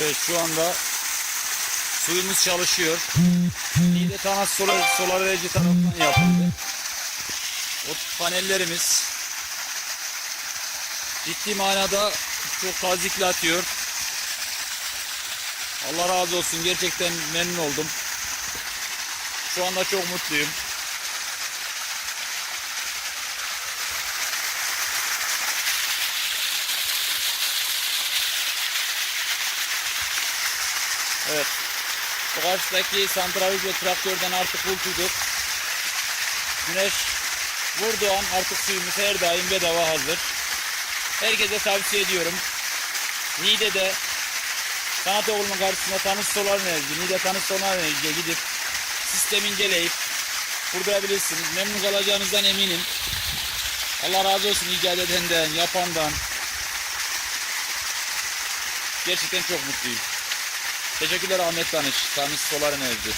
Evet şu anda suyumuz çalışıyor. Niğde Tanas Solar, Solar Enerji tarafından yapıldı. O panellerimiz ciddi manada çok tazikli atıyor. Allah razı olsun gerçekten memnun oldum. Şu anda çok mutluyum. Evet. Karşıdaki santraliz ve traktörden artık kurtulduk. Güneş vurduğu an artık suyumuz her daim bedava hazır. Herkese tavsiye ediyorum. Niğde'de sanat okulunun karşısında Tanış Solar Enerji, Niğde Tanış Solar Enerji'ye gidip sistemi inceleyip kurdurabilirsiniz. Memnun kalacağınızdan eminim. Allah razı olsun icat edenden, yapandan. Gerçekten çok mutluyum. Teşekkürler Ahmet Tanış, Tanış Solar Enerji.